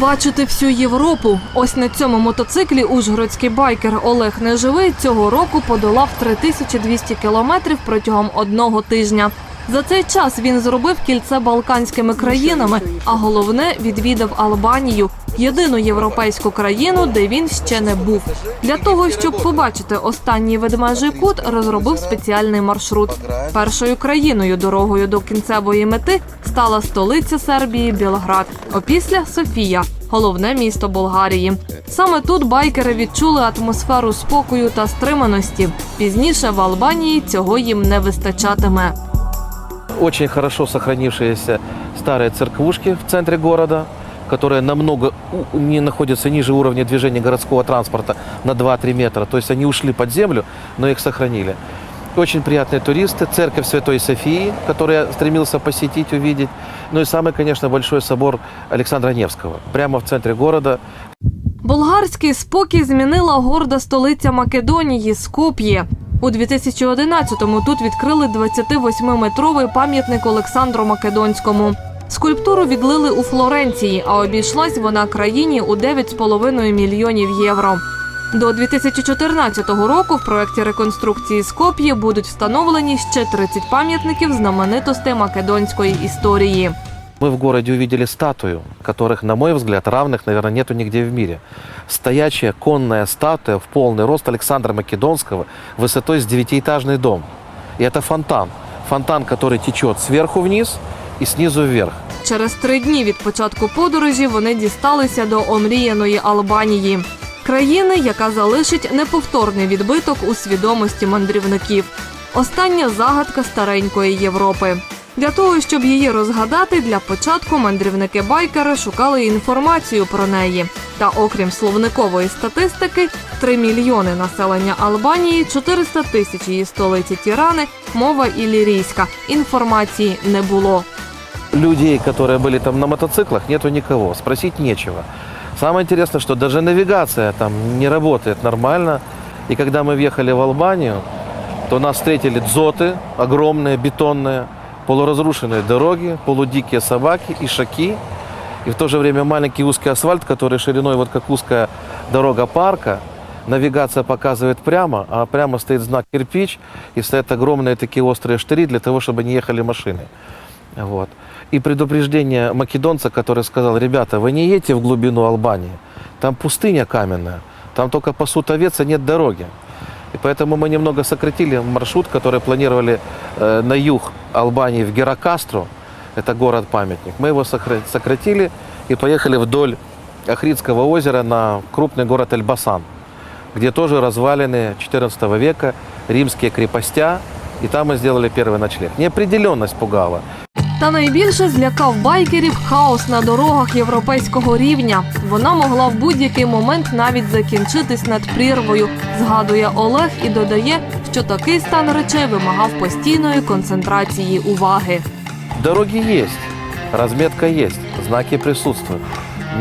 побачити всю Європу. Ось на цьому мотоциклі ужгородський байкер Олег Неживий цього року подолав 3200 кілометрів протягом одного тижня. За цей час він зробив кільце балканськими країнами, а головне відвідав Албанію, єдину європейську країну, де він ще не був. Для того щоб побачити останній ведмежий кут, розробив спеціальний маршрут. Першою країною дорогою до кінцевої мети стала столиця Сербії Білград. Опісля Софія, головне місто Болгарії. Саме тут байкери відчули атмосферу спокою та стриманості. Пізніше в Албанії цього їм не вистачатиме Очень хорошо сохранившиеся старые церквушки в центре города, которые намного у- не находятся ниже уровня движения городского транспорта на 2-3 метра. То есть они ушли под землю, но их сохранили. Очень приятные туристы, церковь Святой Софии, которую я стремился посетить, увидеть. Ну и самый, конечно, большой собор Александра Невского, прямо в центре города. Болгарський спокій змінила горда столиця Македонії Скоп'є. У 2011-му тут відкрили 28-метровий пам'ятник Олександру Македонському. Скульптуру відлили у Флоренції, а обійшлась вона країні у 9,5 мільйонів євро. До 2014 року в проєкті реконструкції Скоп'є будуть встановлені ще 30 пам'ятників знаменитостей македонської історії. Мы в городе увидели статую, которых, на мой взгляд, равных, наверное, нету нигде в мире. Стоячая конная статуя в полный рост Александра Македонского высотой с девятиэтажный дом. И это фонтан. Фонтан, который течет сверху вниз и снизу вверх. Через три дні від початку подорожі вони дісталися до омріяної Албанії, країни, яка залишить неповторний відбиток у свідомості мандрівників. Остання загадка старенької Європи. Для того, щоб її розгадати, для початку мандрівники-байкери шукали інформацію про неї. Та окрім словникової статистики, 3 мільйони населення Албанії, 400 тисяч її столиці Тірани, мова ілірійська. Інформації не було. Людей, которые были там на мотоциклах, нету никого. Спросить нечего. Самое интересное, что даже навигация там не работает нормально. И когда мы въехали в Албанию, то нас встретили дзоты, огромные, бетонные, Полуразрушенные дороги, полудикие собаки, ишаки. И в то же время маленький узкий асфальт, который шириной вот как узкая дорога парка. Навигация показывает прямо, а прямо стоит знак кирпич, и стоят огромные такие острые штыри для того, чтобы не ехали машины. Вот. И предупреждение македонца, который сказал, ребята, вы не едете в глубину Албании, там пустыня каменная, там только пасут овец, а нет дороги. И поэтому мы немного сократили маршрут, который планировали э, на юг Албании в Геракастру, это город-памятник. Мы его сокра- сократили и поехали вдоль Ахридского озера на крупный город Эльбасан, где тоже развалины XIV века, римские крепостя, и там мы сделали первый ночлег. Неопределенность пугала. Та найбільше злякав байкерів хаос на дорогах європейського рівня. Вона могла в будь-який момент навіть закінчитись над прірвою, згадує Олег і додає, що такий стан речей вимагав постійної концентрації уваги. Дороги есть, разметка есть, знаки присутствуют.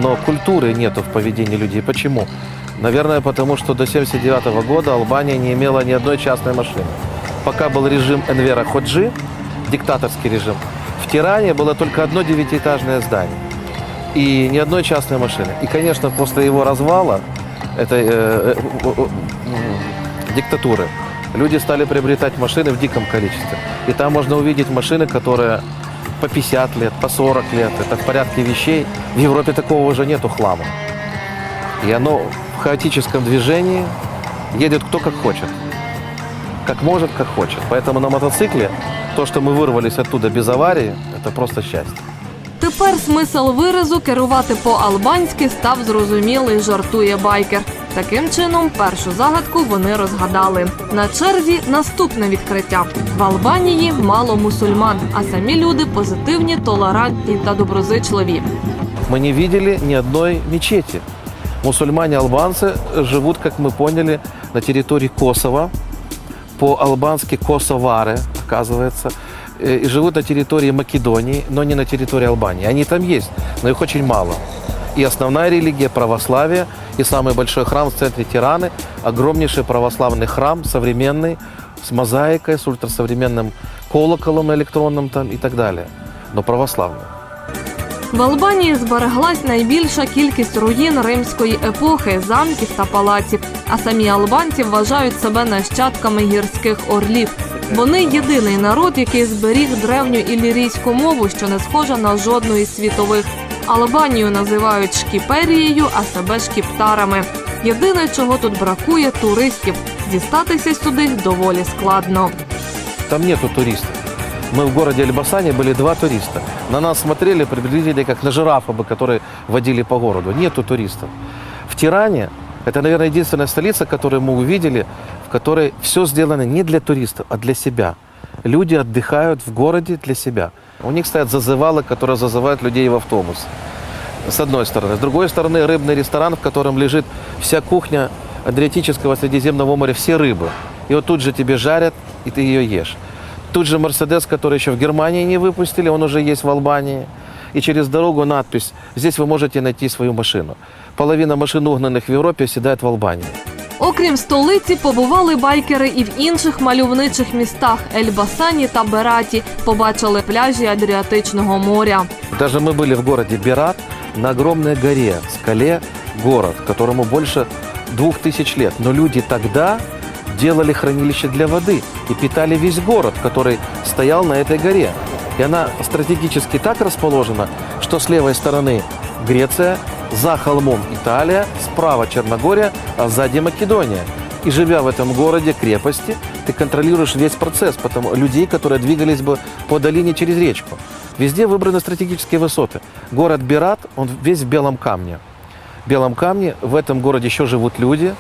Но культуры нету в поведении людей. Почему? Наверное, потому что до 1979 года Албания не имела ни одной частной машины. Пока был режим Энвера Ходжи, диктаторский режим, в Тиране было только одно девятиэтажное здание и ни одной частной машины. И, конечно, после его развала, этой э, э, э, диктатуры, люди стали приобретать машины в диком количестве. И там можно увидеть машины, которые по 50 лет, по 40 лет. Это в порядке вещей. В Европе такого уже нету хлама. И оно в хаотическом движении едет кто как хочет. Как может, как хочет. Поэтому на мотоцикле то, что мы вырвались оттуда без аварии, это просто счастье. Тепер смисл виразу керувати по-албанськи став зрозумілий, жартує байкер. Таким чином, першу загадку вони розгадали. На черзі наступне відкриття: в Албанії мало мусульман, а самі люди позитивні, толерантні та доброзичливі. Мы не видели ни одной мечети. Мусульмане-албанцы живут, как мы поняли, на территории Косово. По-албански косовары, оказывается. Э, И живут на территории Македонии, но не на территории Албании. Они там есть, но их очень мало. И основная религия – православие. И самый большой храм в центре Тираны – огромнейший православный храм, современный, с мозаикой, с ультрасовременным колоколом электронным там и так далее. Но православный. В Албанії збереглась найбільша кількість руїн римської епохи, замків та палаців. А самі албанці вважають себе нащадками гірських орлів. Вони єдиний народ, який зберіг древню ілірійську мову, що не схожа на жодну із світових. Албанію називають шкіперією, а себе шкіптарами. Єдине, чого тут бракує туристів. Дістатися сюди доволі складно. Там нету туристов. Мы в городе Альбасане были два туриста. На нас смотрели приблизительно как на жирафа бы, которые водили по городу. Нету туристов. В Тиране, это, наверное, единственная столица, которую мы увидели, в которой все сделано не для туристов, а для себя. Люди отдыхают в городе для себя. У них стоят зазывалы, которые зазывают людей в автобус. С одной стороны. С другой стороны, рыбный ресторан, в котором лежит вся кухня Адриатического Средиземного моря, все рыбы. И вот тут же тебе жарят, и ты ее ешь. Тут же Мерседес, который еще в Германии не выпустили, он уже есть в Албании. И через дорогу надпись «Здесь вы можете найти свою машину». Половина машин, угнанных в Европе, седает в Албании. Окрім столиці, побували байкери і в інших мальовничих містах Ельбасані та Бераті. Побачили пляжі Адріатичного моря. Даже мы были в городе Берат на огромной горе, скале, город, которому больше двух тысяч лет. Но люди тогда делали хранилище для воды и питали весь город, который стоял на этой горе. И она стратегически так расположена, что с левой стороны Греция, за холмом Италия, справа Черногория, а сзади Македония. И живя в этом городе, крепости, ты контролируешь весь процесс, потому людей, которые двигались бы по долине через речку. Везде выбраны стратегические высоты. Город Берат, он весь в белом камне. В белом камне в этом городе еще живут люди.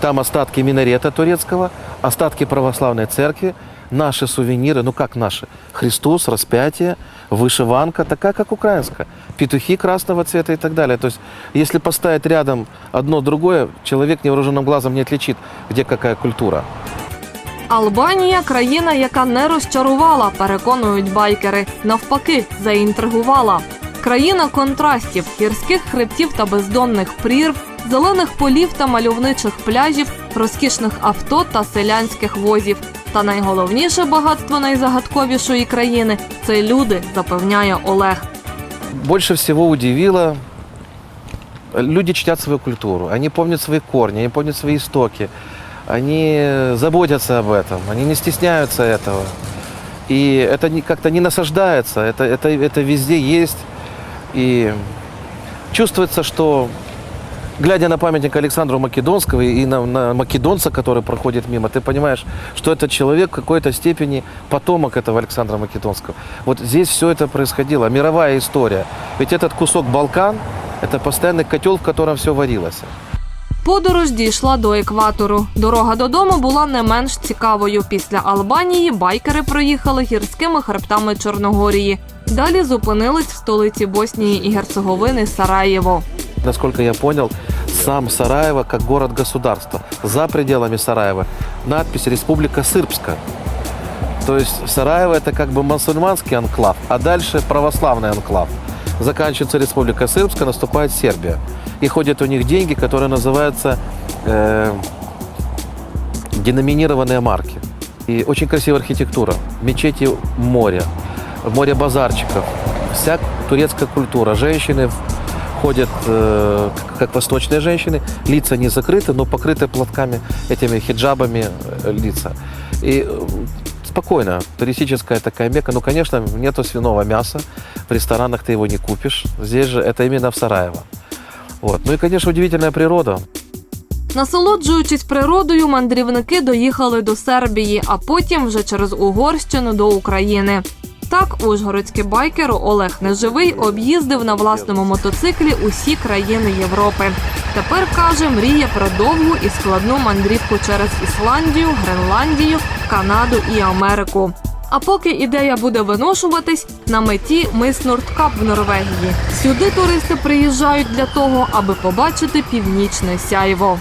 Там остатки минарета турецкого, остатки православной церкви, наши сувениры, ну как наши? Христос, распятие, вышиванка, такая как украинская. Петухи красного цвета и так далее. То есть, если поставить рядом одно другое, человек невооруженным глазом не отличит, где какая культура. Албанія країна, яка не розчарувала, переконують байкери. Навпаки, заінтригувала. Країна контрастів, гірських хребтів та бездонних прірв, зелених полів та мальовничих пляжів, розкішних авто та селянських возів. Та найголовніше багатство найзагадковішої країни це люди, запевняє Олег. Больше всего удивило, люди чтят свою культуру, они помнят свои корни, они помнят свои истоки, они заботятся об этом, они не стесняются этого. И это не- как-то не насаждается, это, это, это везде есть. И чувствуется, что глядя на памятник Александру Македонского и на, на македонца, который проходит мимо, ты понимаешь, что этот человек в какой-то степени потомок этого Александра Македонского. Вот здесь все это происходило, мировая история. Ведь этот кусок Балкан – это постоянный котел, в котором все варилось. Подорож дійшла до екватору. Дорога додому була не менш цікавою. Після Албанії байкери проїхали гірськими хребтами Чорногорії. Далі зупинились в столиці Боснії і Герцеговини Сараєво. Насколько я понял, Сам Сараево как город-государство. За пределами Сараева надпись «Республика Сырбска». То есть Сараево это как бы мусульманский анклав, а дальше православный анклав. Заканчивается Республика Сырбска, наступает Сербия. И ходят у них деньги, которые называются э, деноминированные марки. И очень красивая архитектура. Мечети море, море базарчиков. Вся турецкая культура. Женщины ходят э, как- как восточные женщины, лица не закрыты, но покрыты платками, этими хиджабами э, лица. И э, спокойно, туристическая такая мека. Ну, конечно, нету свиного мяса, в ресторанах ты его не купишь. Здесь же это именно в Сараево. Вот. Ну и, конечно, удивительная природа. Насолоджуючись природою, мандрівники доїхали до Сербії, а потім вже через Угорщину до України. Так, ужгородський байкер Олег Неживий об'їздив на власному мотоциклі усі країни Європи. Тепер каже, мріє про довгу і складну мандрівку через Ісландію, Гренландію, Канаду і Америку. А поки ідея буде виношуватись, на меті мис Нордкап в Норвегії. Сюди туристи приїжджають для того, аби побачити північне сяйво.